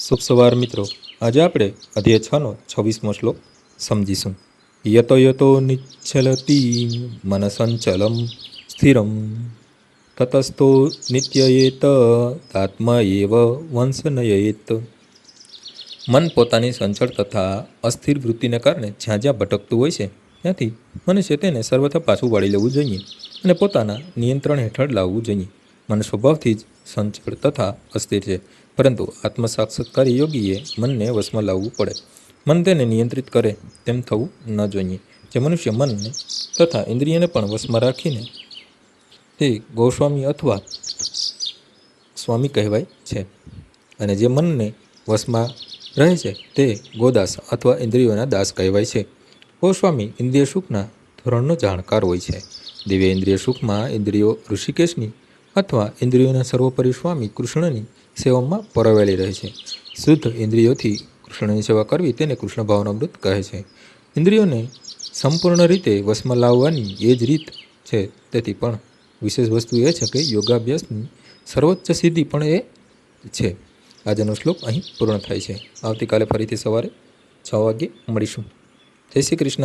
શુભ સવાર મિત્રો. આજે આપણે અધ્યાય છનો છવ્વીસમો શ્લોક સમજીશું. યતો યતો નિચ્છલતી મનસંચલમ સ્થિરમ. તતસ્તો નિત્યયેત આત્મા એવ વંશનયેત. મન પોતાની સંચળ તથા અસ્થિર વૃત્તિને કારણે જ્યાં જ્યાં ભટકતું હોય છે, ત્યાંથી મનુષ્ય તેને સર્વથા પાછું વાળી લેવું જોઈએ અને પોતાના નિયંત્રણ હેઠળ લાવવું જોઈએ. મન સ્વભાવથી જ સંચળ તથા અસ્થિર છે. પરંતુ આત્મસાક્ષાત્કારી યોગીએ મનને વશમાં લાવવું પડે. મન તેને નિયંત્રિત કરે, તેમ થવું ન જોઈએ. જે મનુષ્ય મનને તથા ઇન્દ્રિયને પણ વશમાં રાખીને તે ગોસ્વામી અથવા સ્વામી કહેવાય છે. અને જે મનને વશમાં રહે છે, તે ગોદાસ અથવા ઇન્દ્રિયોના દાસ કહેવાય છે. ગોસ્વામી ઇન્દ્રિય સુખના ધોરણનો જાણકાર હોય છે. દિવ્ય ઇન્દ્રિય સુખમાં ઇન્દ્રિયો ઋષિકેશની અથવા ઇન્દ્રિયોના સર્વોપરી સ્વામી કૃષ્ણની સેવામાં પરવેલી રહે છે. શુદ્ધ ઇન્દ્રિયોથી કૃષ્ણની સેવા કરવી તેને કૃષ્ણ ભાવનામૃત કહે છે. ઇન્દ્રિયોને સંપૂર્ણ રીતે વશમાં લાવવાની એ જ રીત છે. તેથી પણ વિશેષ વસ્તુ એ છે કે યોગાભ્યાસની સર્વોચ્ચ સિદ્ધિ પણ એ છે. આજનો શ્લોક અહીં પૂર્ણ થાય છે. આવતીકાલે ફરીથી સવારે છ વાગ્યે મળીશું. જય શ્રી કૃષ્ણ.